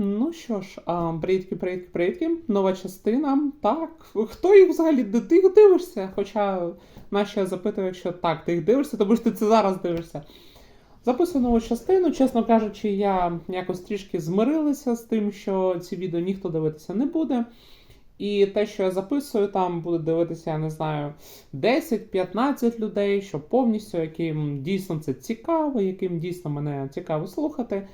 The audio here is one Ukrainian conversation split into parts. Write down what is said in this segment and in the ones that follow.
Ну що ж, а, привітки, привітки. Нова частина. Так, хто їх взагалі ти їх дивишся? Хоча наші запитую, якщо так, ти їх дивишся, тому що ти це зараз дивишся. Записую нову частину. Чесно кажучи, я якось трішки змирилася з тим, що ці відео ніхто дивитися не буде. І те, що я записую, там буде дивитися, я не знаю, 10-15 людей, що повністю, яким дійсно це цікаво, яким дійсно мене цікаво слухати.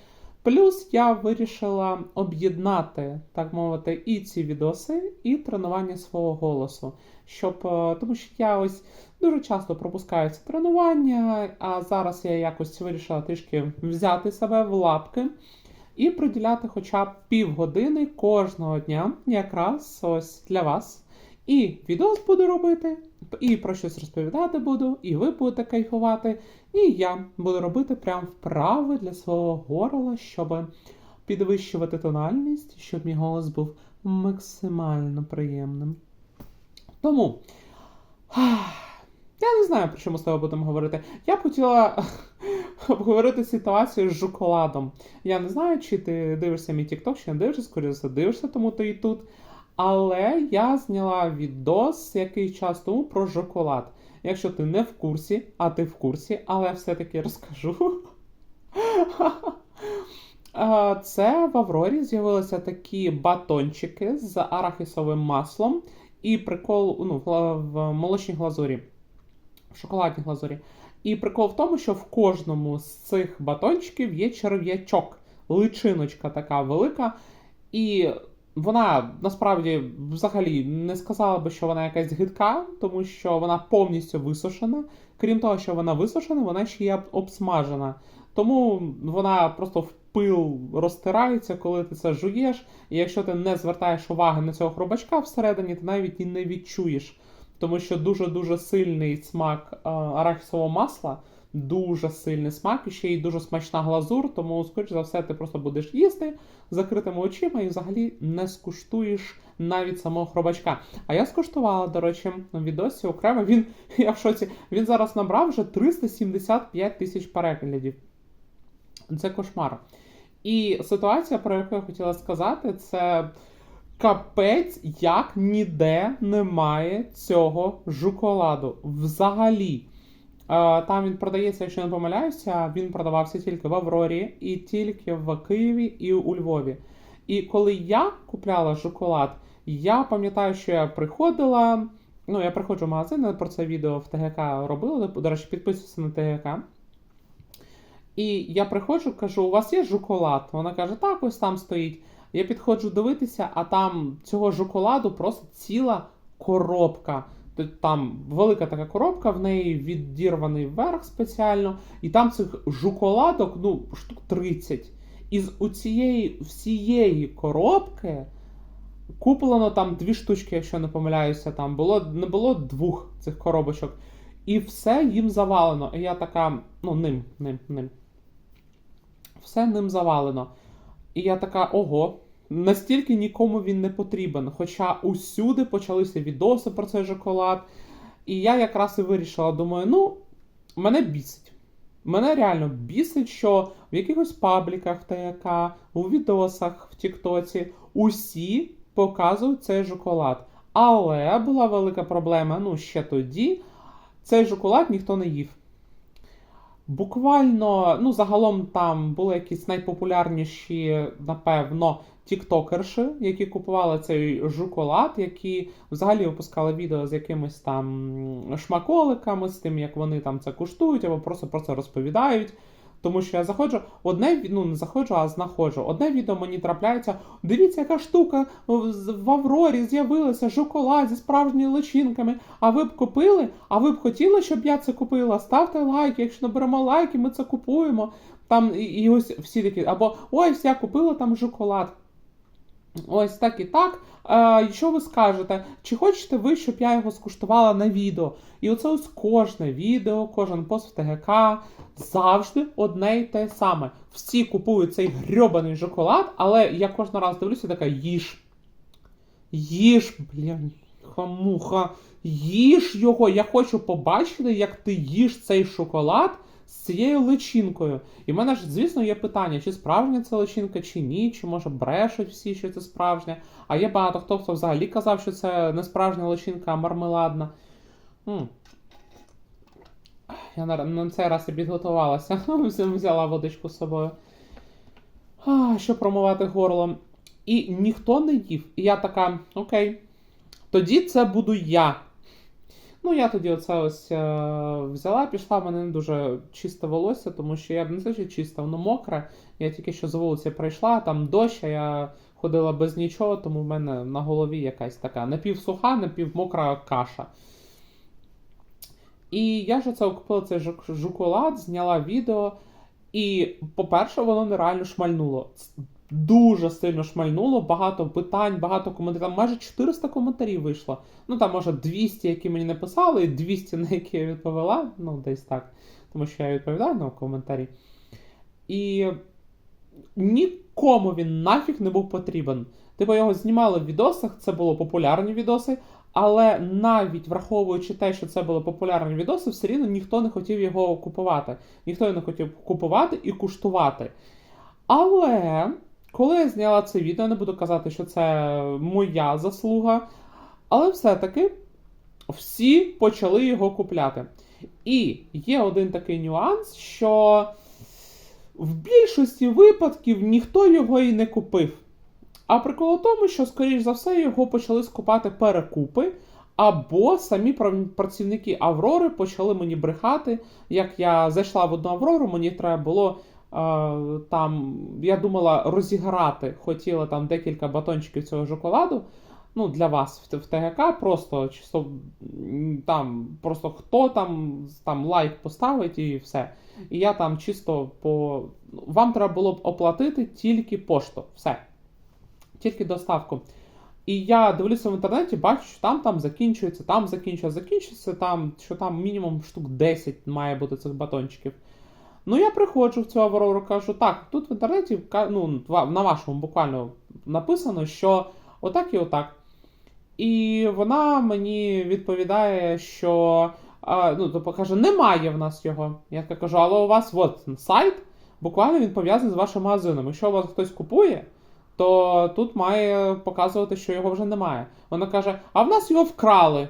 Плюс я вирішила об'єднати, так мовити, і ці відоси, і тренування свого голосу. Щоб, е, тому що я ось дуже часто пропускаю ці тренування, а зараз я якось вирішила трішки взяти себе в лапки і приділяти хоча б півгодини кожного дня, якраз ось для вас. І відос буду робити, і про щось розповідати буду, і ви будете кайфувати, і я буду робити прям вправи для свого горла, щоб підвищувати тональність, щоб мій голос був максимально приємним. Тому. Я не знаю, про що ми з тобою будемо говорити. Я б хотіла обговорити ситуацію з жуколадом. Я не знаю, чи ти дивишся мій TikTok, чи не дивишся, скоріше дивишся, тому ти і тут. Але я зняла відос який час тому про жоколад. Якщо ти не в курсі, а ти в курсі, але все-таки розкажу. Це в Аврорі з'явилися такі батончики з арахісовим маслом і прикол ну, в молочній глазурі, в шоколадній глазурі. І прикол в тому, що в кожному з цих батончиків є черв'ячок, личиночка така велика. І вона насправді взагалі не сказала би, що вона якась гидка, тому що вона повністю висушена. Крім того, що вона висушена, вона ще є обсмажена. Тому вона просто в пил розтирається, коли ти це жуєш. І якщо ти не звертаєш уваги на цього хробачка всередині, ти навіть і не відчуєш. Тому що дуже-дуже сильний смак а, арахісового масла, дуже сильний смак, і ще й дуже смачна глазур, тому, скоріш за все, ти просто будеш їсти закритими очима і взагалі не скуштуєш навіть самого хробачка. А я скуштувала, до речі, в відосі окремо. Він, я в шоці, він зараз набрав вже 375 тисяч переглядів. Це кошмар. І ситуація, про яку я хотіла сказати, це капець, як ніде немає цього жуколаду. Взагалі. Е, Там він продається, якщо не помиляюся, він продавався тільки в Аврорі, і тільки в Києві і у Львові. І коли я купляла шоколад, я пам'ятаю, що я приходила. Ну, я приходжу в магазин, я про це відео в ТГК робила. До речі, підписуйся на ТГК. І я приходжу, кажу: у вас є жуколад? Вона каже, так, ось там стоїть. Я підходжу дивитися, а там цього жуколаду просто ціла коробка. Там велика така коробка, в неї відірваний верх спеціально, і там цих жуколадок, ну, штук 30. Із у цієї всієї коробки куплено там дві штучки, якщо не помиляюся, там було не було двох цих коробочок. І все їм завалено. І я така, ну, ним, ним, ним. Все ним завалено. І я така, ого, настільки нікому він не потрібен. Хоча усюди почалися відоси про цей шоколад. І я якраз і вирішила, думаю, ну, мене бісить. Мене реально бісить, що в якихось пабліках ТК, у відосах в Тіктоці усі показують цей шоколад. Але була велика проблема, ну, ще тоді, цей шоколад ніхто не їв. Буквально, ну, загалом там були якісь найпопулярніші, напевно, тіктокерші, які купували цей жуколад, які взагалі випускали відео з якимись там шмаколиками, з тим, як вони там це куштують, або просто про це розповідають. Тому що я заходжу, одне ну не заходжу, а знаходжу. Одне відео мені трапляється. Дивіться, яка штука в з- Аврорі з'явилася шоколад зі справжніми личинками. А ви б купили? А ви б хотіли, щоб я це купила? Ставте лайки. Якщо наберемо лайки, ми це купуємо. Там і, і ось всі такі, або ось я купила там шоколад. Ось так і так. Е, що ви скажете? Чи хочете ви, щоб я його скуштувала на відео? І оце ось кожне відео, кожен пост в ТГК завжди одне й те саме. Всі купують цей грьобаний шоколад, але я кожен раз дивлюся і така їж. Їж, блін, хамуха, їж його. Я хочу побачити, як ти їш цей шоколад з цією личинкою. І в мене ж, звісно, є питання, чи справжня це личинка, чи ні, чи може брешуть всі, що це справжня. А є багато хто, хто взагалі казав, що це не справжня личинка, а мармеладна. М. Я на, на цей раз і підготувалася. Взяла водичку з собою. А, щоб промивати горло. І ніхто не їв. І я така, окей, тоді це буду я. Ну, я тоді оце ось е, взяла, пішла, в мене не дуже чисте волосся, тому що я б не те, що чисте, воно мокре. Я тільки що з вулиці прийшла, там дощ, а я ходила без нічого, тому в мене на голові якась така напівсуха, напівмокра каша. І я ж оце купила цей жук- жуколад, зняла відео. І, по-перше, воно нереально шмальнуло. Дуже сильно шмальнуло, багато питань, багато коментарів. Там майже 400 коментарів вийшло. Ну там, може, 200, які мені написали, і 200, на які я відповіла. Ну, десь так. Тому що я відповідаю на коментарі. І нікому він нафіг не був потрібен. Типу його знімали в відосах, це були популярні відоси, але навіть враховуючи те, що це були популярні відоси, все рівно ніхто не хотів його купувати. Ніхто його не хотів купувати і куштувати. Але коли я зняла це відео, не буду казати, що це моя заслуга, але все-таки всі почали його купляти. І є один такий нюанс, що в більшості випадків ніхто його і не купив. А прикол у тому, що, скоріш за все, його почали скупати перекупи, або самі працівники Аврори почали мені брехати. Як я зайшла в одну Аврору, мені треба було там, я думала, розіграти, хотіла там декілька батончиків цього шоколаду. Ну, для вас в, в ТГК просто чисто там, просто хто там, там лайк поставить і все. І я там чисто по. Вам треба було б оплатити тільки пошту. Все. Тільки доставку. І я дивлюся в інтернеті, бачу, що там там закінчується, там закінчується, закінчується, там, що там мінімум штук 10 має бути цих батончиків. Ну, я приходжу в цю Аврору, кажу, так, тут в інтернеті ну, на вашому буквально написано, що отак і отак. І вона мені відповідає, що ну, тобто каже, немає в нас його. Я кажу, але у вас от сайт, буквально він пов'язаний з вашим магазином. Якщо у вас хтось купує, то тут має показувати, що його вже немає. Вона каже: а в нас його вкрали.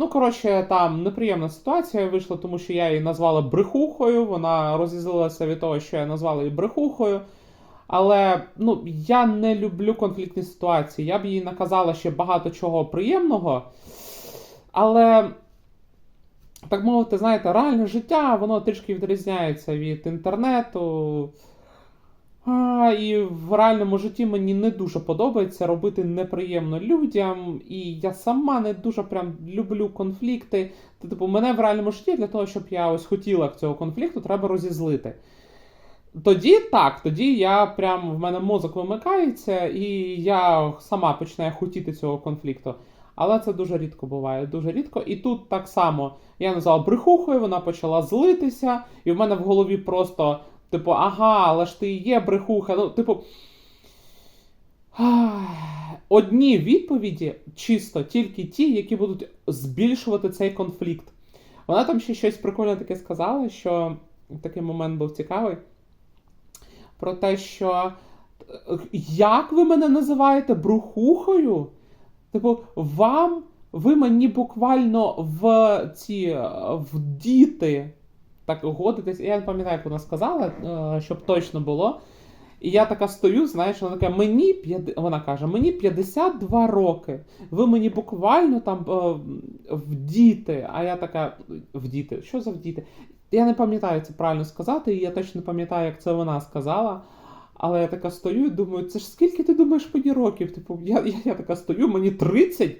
Ну, коротше, там неприємна ситуація вийшла, тому що я її назвала брехухою. Вона розізлилася від того, що я назвала її брехухою. Але ну, я не люблю конфліктні ситуації. Я б їй наказала ще багато чого приємного. Але, так мовити, знаєте, реальне життя, воно трішки відрізняється від інтернету. А, і в реальному житті мені не дуже подобається робити неприємно людям, і я сама не дуже прям люблю конфлікти. Типу, мене в реальному житті для того, щоб я ось хотіла цього конфлікту, треба розізлити. Тоді так, тоді я прям в мене мозок вимикається, і я сама починаю хотіти цього конфлікту. Але це дуже рідко буває, дуже рідко. І тут так само я назвав брехухою, вона почала злитися, і в мене в голові просто, типу, ага, але ж ти є брехуха. Ну, типу. Одні відповіді чисто тільки ті, які будуть збільшувати цей конфлікт. Вона там ще щось прикольне таке сказала, що такий момент був цікавий. Про те, що як ви мене називаєте брухухою? Типу, вам, ви мені буквально в ці в діти так годитесь. Я не пам'ятаю, як вона сказала, е, щоб точно було. І я така стою, знаєш, вона така, мені вона каже, мені 52 роки. Ви мені буквально там е, в діти. А я така, в діти, що за в діти? Я не пам'ятаю це правильно сказати, і я точно не пам'ятаю, як це вона сказала. Але я така стою і думаю, це ж скільки ти думаєш мені років? Типу, я, я, я така стою, мені 30.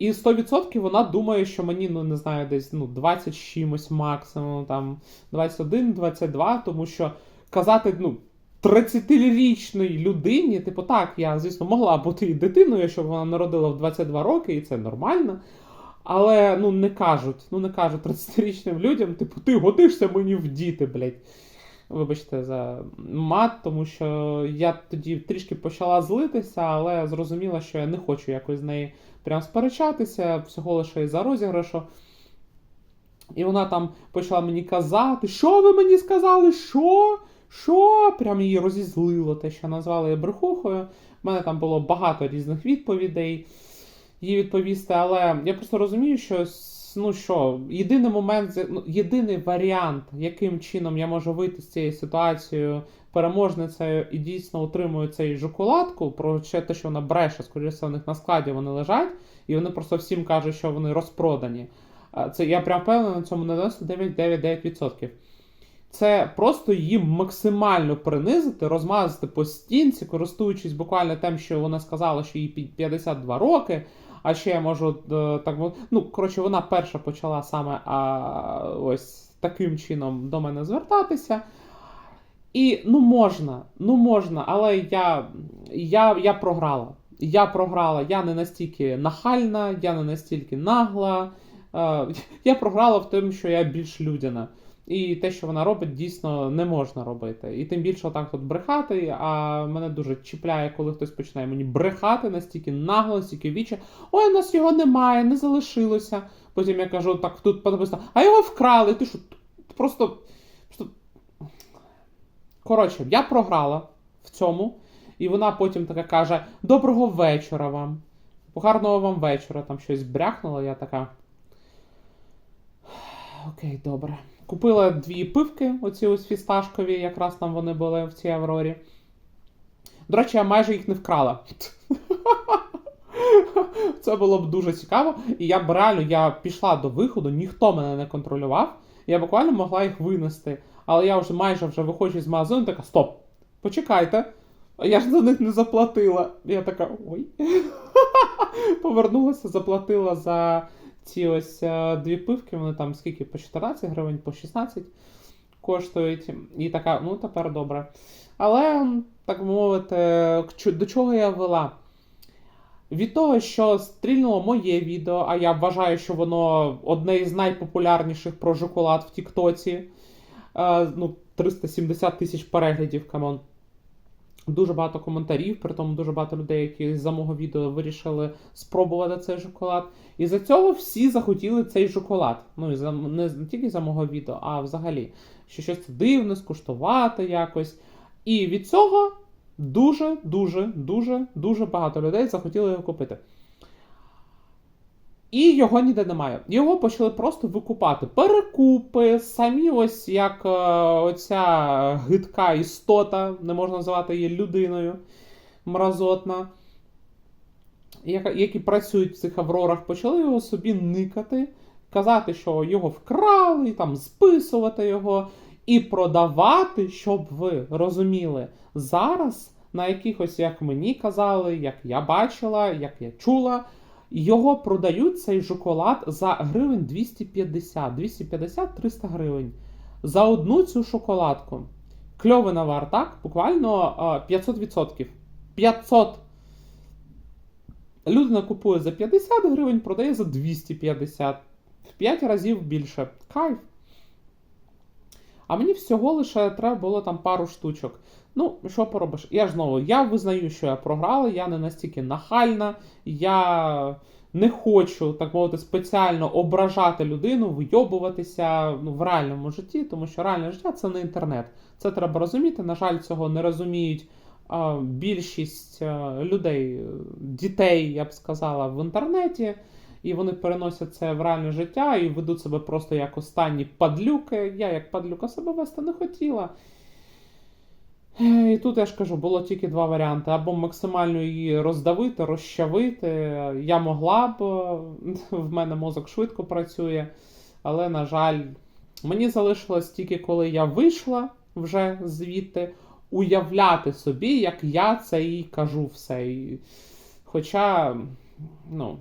І 100% вона думає, що мені, ну не знаю, десь ну, 20 чимось максимум, там 21-22, тому що казати, ну. 30-річній людині, типу, так, я, звісно, могла бути і дитиною, щоб вона народила в 22 роки, і це нормально. Але ну не кажуть, ну не кажуть 30-річним людям, типу, ти годишся мені в діти, блядь. Вибачте за мат, тому що я тоді трішки почала злитися, але зрозуміла, що я не хочу якось з нею прям сперечатися, всього лише із-за розіграшу. І вона там почала мені казати, що ви мені сказали? Що? Що? Прям її розізлило те, що назвали брехухою. У мене там було багато різних відповідей їй відповісти, але я просто розумію, що ну що, єдиний момент, ну, єдиний варіант, яким чином я можу вийти з цією ситуацією переможницею і дійсно отримую цей жоколадку, про ще те, що вона бреше, скоріше у них на складі вони лежать, і вони просто всім кажуть, що вони розпродані. Це я прям впевнений на цьому на 99,99%. Це просто її максимально принизити, розмазати по стінці, користуючись буквально тим, що вона сказала, що їй 52 роки. А ще я можу е, так ну коротше, вона перша почала саме а, ось таким чином до мене звертатися. І ну можна, ну можна, але я, я, я програла. Я програла, я не настільки нахальна, я не настільки нагла. Е, я програла в тому, що я більш людяна. І те, що вона робить, дійсно не можна робити. І тим більше отак от брехати. А мене дуже чіпляє, коли хтось починає мені брехати настільки нагло, настільки віче. Ой, у нас його немає, не залишилося. Потім я кажу, так тут написано, а його вкрали. Ти що? Просто. просто... Коротше, я програла в цьому. І вона потім така каже: Доброго вечора вам. Гарного вам вечора. Там щось бряхнуло, я така. Окей, добре. Купила дві пивки, оці ось фісташкові, якраз там вони були в цій Аврорі. До речі, я майже їх не вкрала. Це було б дуже цікаво. І я б реально я пішла до виходу, ніхто мене не контролював. Я буквально могла їх винести. Але я вже майже вже виходжу з магазину, така стоп. Почекайте. Я ж за них не заплатила. Я така, ой. Повернулася, заплатила за ці ось е, дві пивки, вони там скільки по 14 гривень, по 16 коштують. І така, ну тепер добре. Але, так мовити, до чого я вела? Від того, що стрільнуло моє відео, а я вважаю, що воно одне із найпопулярніших про шоколад в Тіктоці. Е, ну, 370 тисяч переглядів, камон. Дуже багато коментарів, при тому дуже багато людей, які за мого відео вирішили спробувати цей шоколад. І за цього всі захотіли цей шоколад. Ну і за не, не тільки за мого відео, а взагалі, що щось дивне, скуштувати якось. І від цього дуже, дуже, дуже, дуже багато людей захотіли його купити. І його ніде немає. Його почали просто викупати. Перекупи, самі ось як е, оця гидка істота, не можна називати її людиною мразотна, які працюють в цих аврорах, почали його собі никати, казати, що його вкрали, там списувати його, і продавати, щоб ви розуміли, зараз на якихось, як мені казали, як я бачила, як я чула. Його продають цей шоколад за гривень 250, 250-300 гривень. За одну цю шоколадку. Кльовий навар, так? Буквально 500%. 500. Людина купує за 50 гривень, продає за 250. В 5 разів більше. Кайф. А мені всього лише треба було там пару штучок. Ну, що поробиш? Я ж знову, я визнаю, що я програла, я не настільки нахальна, я не хочу, так мовити, спеціально ображати людину, вийобуватися ну, в реальному житті, тому що реальне життя це не інтернет. Це треба розуміти. На жаль, цього не розуміють а, більшість а, людей, дітей, я б сказала, в інтернеті. І вони переносять це в реальне життя і ведуть себе просто як останні падлюки. Я, як падлюка, себе вести не хотіла. І тут я ж кажу, було тільки два варіанти: або максимально її роздавити, розчавити. Я могла б, в мене мозок швидко працює, але, на жаль, мені залишилось тільки коли я вийшла вже звідти, уявляти собі, як я це їй кажу все. Хоча, ну.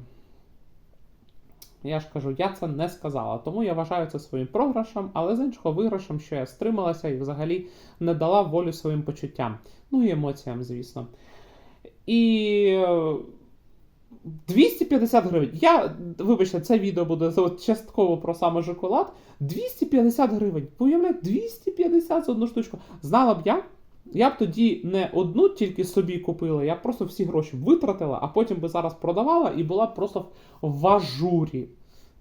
Я ж кажу, я це не сказала, тому я вважаю це своїм програшем, але з іншого виграшем, що я стрималася і взагалі не дала волю своїм почуттям. Ну і емоціям, звісно. І е, 250 гривень. Я, вибачте, це відео буде частково про саме шоколад. 250 гривень. Ви уявляєте, 250 за одну штучку. Знала б я, я б тоді не одну тільки собі купила, я б просто всі гроші витратила, а потім би зараз продавала і була б просто в ажурі.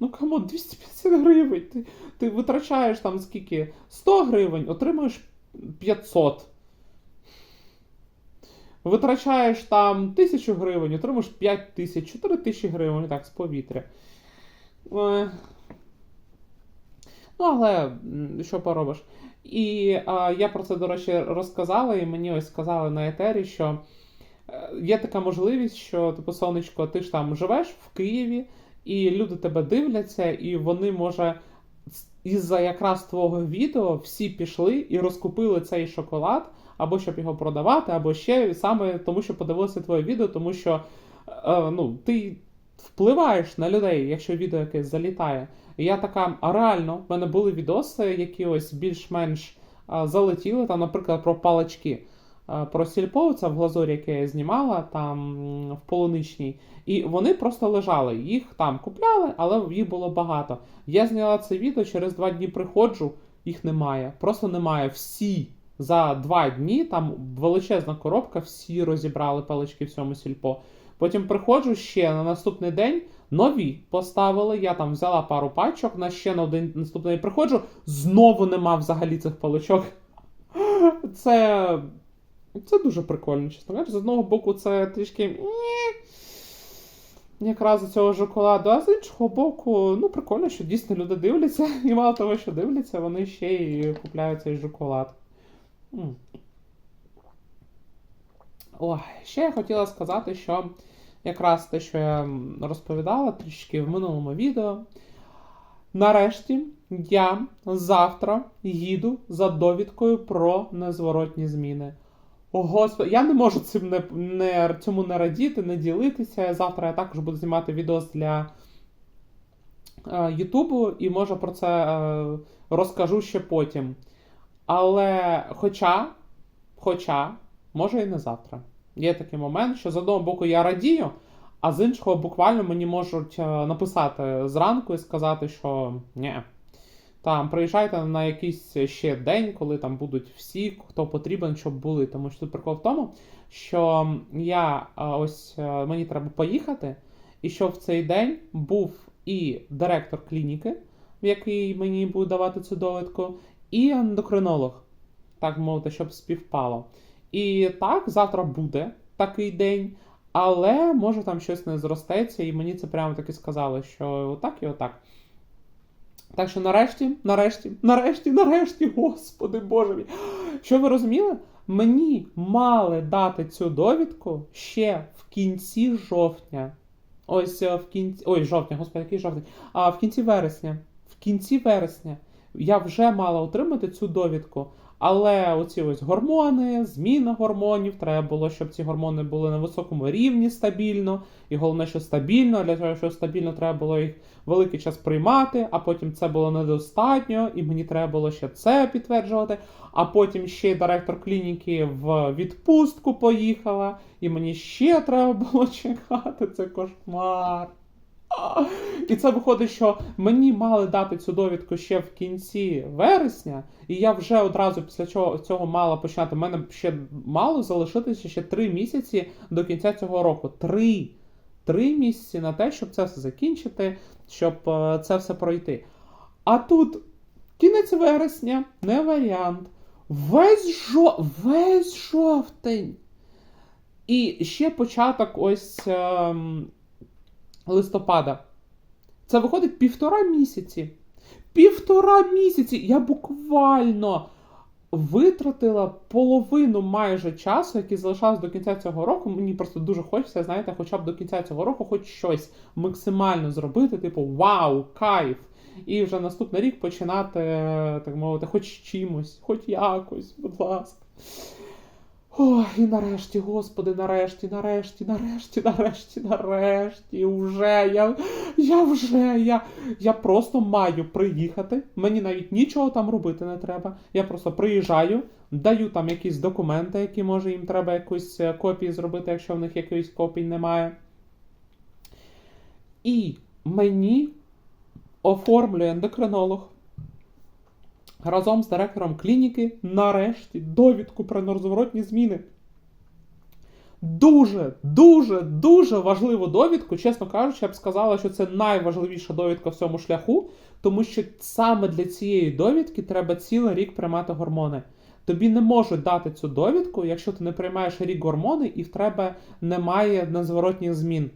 Ну камон, 250 гривень. Ти, ти витрачаєш там скільки? 100 гривень, отримуєш 500. Витрачаєш там 1000 гривень, отримуєш 5 тисяч, 4 тисячі гривень, так, з повітря. Е, Ну, але що поробиш? І а, я про це, до речі, розказала, і мені ось сказали на етері, що е, є така можливість, що, типу, сонечко, ти ж там живеш в Києві, і люди тебе дивляться, і вони, може, із-за якраз твого відео всі пішли і розкупили цей шоколад, або щоб його продавати, або ще саме тому, що подивилися твоє відео, тому що е, ну, ти впливаєш на людей, якщо відео якесь залітає. І я така, а реально, в мене були відоси, які ось більш-менш залетіли, там, наприклад, про палички. а, Про сільпо, це в глазурі, яке я знімала там в полуничній, і вони просто лежали. Їх там купляли, але їх було багато. Я зняла це відео, через два дні приходжу, їх немає. Просто немає. Всі за два дні, там величезна коробка, всі розібрали палички в цьому сільпо. Потім приходжу ще на наступний день, нові поставили. Я там взяла пару пачок, на ще на один наступний приходжу, знову нема взагалі цих паличок. Це. Це дуже прикольно, чесно кажучи. З одного боку, це трішки. Якраз з цього шоколаду, а з іншого боку, ну прикольно, що дійсно люди дивляться, і мало того, що дивляться, вони ще й купляють цей шоколад. Ой, ще я хотіла сказати, що якраз те, що я розповідала трішки в минулому відео. Нарешті я завтра їду за довідкою про незворотні зміни. О, Господи, я не можу цим не, не, цьому не радіти, не ділитися. Завтра я також буду знімати відео для е, Ютубу, і може про це е, розкажу ще потім. Але хоча, хоча, може і не завтра. Є такий момент, що з одного боку я радію, а з іншого буквально мені можуть е, написати зранку і сказати, що ні. Там приїжджайте на якийсь ще день, коли там будуть всі, хто потрібен, щоб були. Тому що тут прикол в тому, що я е, ось е, мені треба поїхати, і щоб в цей день був і директор клініки, в який мені буде давати цю довідку, і ендокринолог, так мовити, щоб співпало. І так, завтра буде такий день, але може там щось не зростеться, і мені це прямо таки сказали, що отак і отак. Так що нарешті, нарешті, нарешті, нарешті, господи боже мій. Що ви розуміли? Мені мали дати цю довідку ще в кінці жовтня. Ось е, в кінці. Ой, жовтня, господи, який жовтень. А в кінці вересня. В кінці вересня я вже мала отримати цю довідку. Але оці ось гормони, зміна гормонів, треба було, щоб ці гормони були на високому рівні стабільно. І головне, що стабільно, для того, щоб стабільно треба було їх великий час приймати, а потім це було недостатньо, і мені треба було ще це підтверджувати. А потім ще директор клініки в відпустку поїхала, і мені ще треба було чекати. Це кошмар. І це виходить, що мені мали дати цю довідку ще в кінці вересня, і я вже одразу після цього, цього мала починати. У мене ще мало залишитися ще три місяці до кінця цього року. Три! Три місяці на те, щоб це все закінчити, щоб е, це все пройти. А тут кінець вересня, не варіант. Весь, жо... Весь жовтень. І ще початок ось ем, листопада. Це виходить півтора місяці. Півтора місяці! Я буквально витратила половину майже часу, який залишався до кінця цього року. Мені просто дуже хочеться, знаєте, хоча б до кінця цього року хоч щось максимально зробити, типу вау, кайф! І вже наступний рік починати, так мовити, хоч чимось, хоч якось, будь ласка. Ой, і нарешті, господи, нарешті, нарешті, нарешті, нарешті, нарешті, уже я, я вже, я, я просто маю приїхати. Мені навіть нічого там робити не треба. Я просто приїжджаю, даю там якісь документи, які може їм треба якусь е, копії зробити, якщо в них якоїсь копій немає. І мені оформлює ендокринолог разом з директором клініки нарешті довідку про нерозворотні зміни. дуже, дуже, дуже важливу довідку. Чесно кажучи, я б сказала, що це найважливіша довідка в цьому шляху, тому що саме для цієї довідки треба цілий рік приймати гормони. Тобі не можуть дати цю довідку, якщо ти не приймаєш рік гормони і в тебе немає незворотніх змін.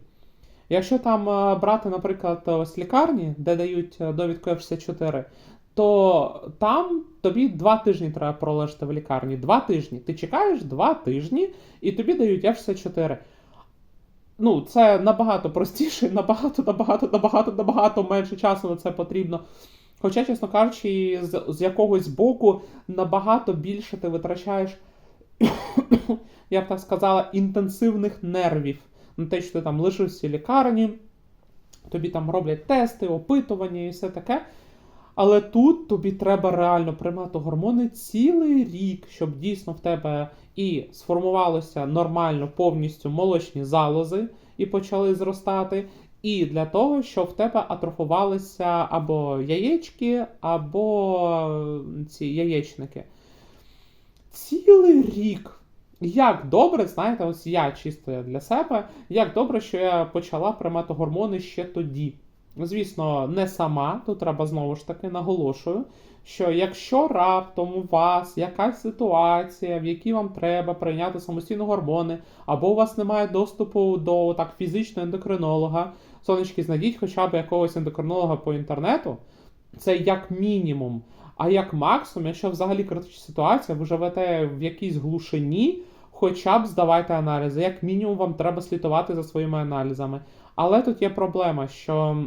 Якщо там е, брати, наприклад, ось лікарні, де дають е, довідку F64, то там тобі два тижні треба пролежати в лікарні. Два тижні. Ти чекаєш два тижні, і тобі дають F64. Ну, це набагато простіше, набагато, набагато, набагато, набагато менше часу на це потрібно. Хоча, чесно кажучи, з, з якогось боку набагато більше ти витрачаєш, я б так сказала, інтенсивних нервів на те, що ти там лишився в лікарні, тобі там роблять тести, опитування і все таке. Але тут тобі треба реально приймати гормони цілий рік, щоб дійсно в тебе і сформувалося нормально повністю молочні залози і почали зростати, і для того, щоб в тебе атрофувалися або яєчки, або ці яєчники. Цілий рік. Як добре, знаєте, ось я чисто для себе, як добре, що я почала приймати гормони ще тоді. Звісно, не сама, тут треба знову ж таки наголошую, що якщо раптом у вас якась ситуація, в якій вам треба прийняти самостійно гормони, або у вас немає доступу до так фізичного ендокринолога, сонечки, знайдіть хоча б якогось ендокринолога по інтернету, це як мінімум. А як максимум, якщо взагалі критична ситуація, ви живете в якійсь глушині, хоча б здавайте аналізи. Як мінімум, вам треба слідувати за своїми аналізами. Але тут є проблема, що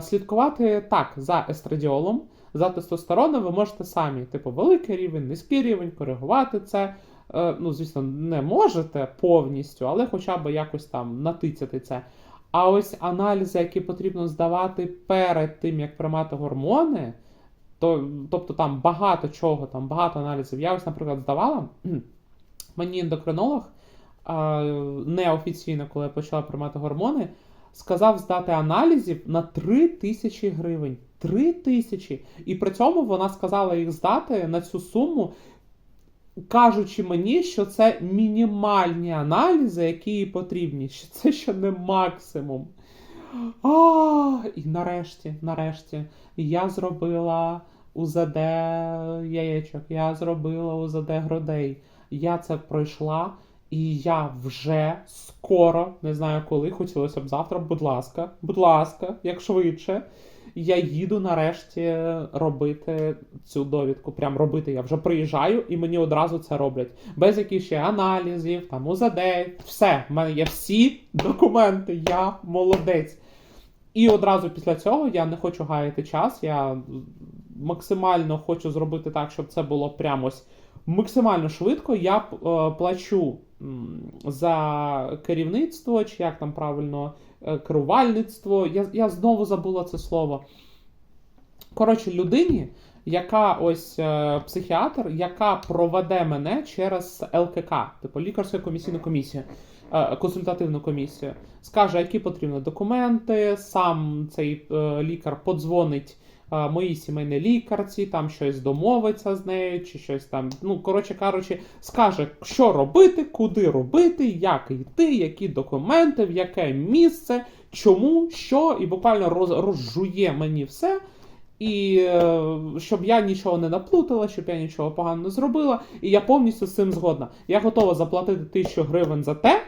слідкувати так за естрадіолом, за тестостероном ви можете самі. Типу, великий рівень, низький рівень, коригувати це. Е, ну, звісно, не можете повністю, але хоча б якось там натицяти це. А ось аналізи, які потрібно здавати перед тим, як приймати гормони, то, тобто там багато чого, там багато аналізів. Я ось, наприклад, здавала. Мені ендокринолог а, неофіційно, коли я почала приймати гормони, сказав здати аналізів на 3 тисячі гривень. 3 тисячі. І при цьому вона сказала їх здати на цю суму, кажучи мені, що це мінімальні аналізи, які їй потрібні, що це ще не максимум. А, і нарешті, нарешті, я зробила УЗД яєчок, я зробила УЗД грудей. Я це пройшла, і я вже скоро, не знаю коли, хотілося б завтра, будь ласка, будь ласка, як швидше. Я їду нарешті робити цю довідку. Прям робити. Я вже приїжджаю і мені одразу це роблять. Без якихось ще аналізів, там УЗД, все. В мене є всі документи, я молодець. І одразу після цього я не хочу гаяти час. Я максимально хочу зробити так, щоб це було прямо ось максимально швидко. Я е, плачу за керівництво, чи як там правильно, е, керувальництво. Я, я знову забула це слово. Коротше, людині, яка ось е, психіатр, яка проведе мене через ЛКК, типу лікарська комісійна комісія, е, консультативну комісію, скаже, які потрібні документи. Сам цей лікар подзвонить моїй сімейній лікарці, там щось домовиться з нею, чи щось там. Ну, коротше кажучи, скаже, що робити, куди робити, як йти, які документи, в яке місце, чому, що, і буквально роз, розжує мені все. І е, щоб я нічого не наплутала, щоб я нічого поганого не зробила. І я повністю з цим згодна. Я готова заплатити тисячу гривень за те,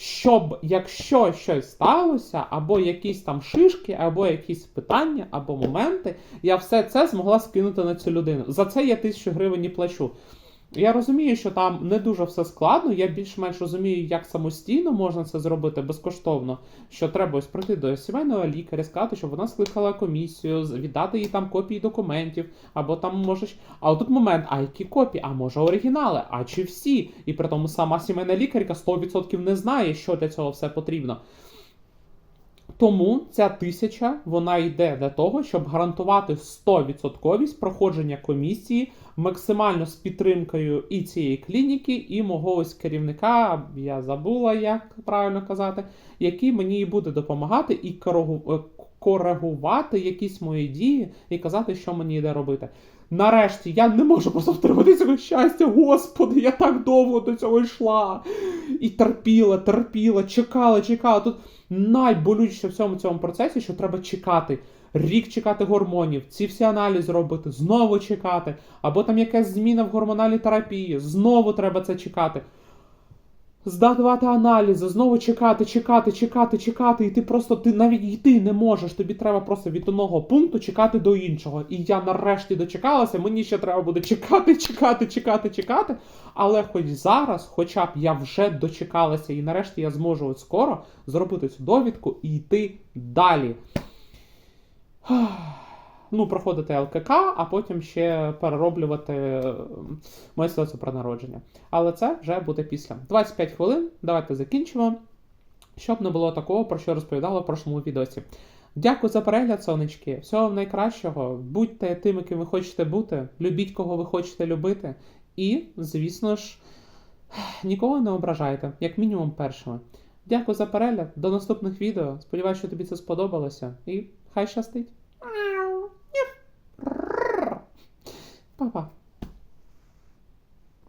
щоб якщо щось сталося, або якісь там шишки, або якісь питання, або моменти, я все це змогла скинути на цю людину. За це я тисячу гривень і плачу. Я розумію, що там не дуже все складно. Я більш-менш розумію, як самостійно можна це зробити безкоштовно. Що треба ось прийти до сімейного лікаря, сказати, щоб вона скликала комісію, віддати їй там копії документів, або там можеш. А тут момент, а які копії? А може оригінали? А чи всі? І при тому сама сімейна лікарка 100% не знає, що для цього все потрібно. Тому ця тисяча вона йде для того, щоб гарантувати 100% проходження комісії максимально з підтримкою і цієї клініки, і мого ось керівника, я забула, як правильно казати, який мені буде допомагати і е, коригувати якісь мої дії і казати, що мені йде робити. Нарешті я не можу просто втримати цього щастя. Господи, я так довго до цього йшла. І терпіла, терпіла, чекала, чекала. Тут найболючіше в цьому цьому процесі, що треба чекати. Рік чекати гормонів, ці всі аналізи робити, знову чекати, або там якась зміна в гормональній терапії, знову треба це чекати. Здавати аналізи, знову чекати, чекати, чекати, чекати, і ти просто ти навіть йти не можеш. Тобі треба просто від одного пункту чекати до іншого. І я нарешті дочекалася. Мені ще треба буде чекати, чекати, чекати, чекати. Але хоч зараз, хоча б я вже дочекалася, і нарешті я зможу от скоро зробити цю довідку і йти далі. Ну, проходити ЛКК, а потім ще перероблювати мою ситуацію про народження. Але це вже буде після. 25 хвилин. Давайте закінчимо. Щоб не було такого, про що розповідала в прошлому відосі. Дякую за перегляд, сонечки. Всього найкращого. Будьте тими, ким ви хочете бути. Любіть, кого ви хочете любити. І, звісно ж, нікого не ображайте, як мінімум першими. Дякую за перегляд. До наступних відео. Сподіваюся, що тобі це сподобалося. І хай щастить. そう。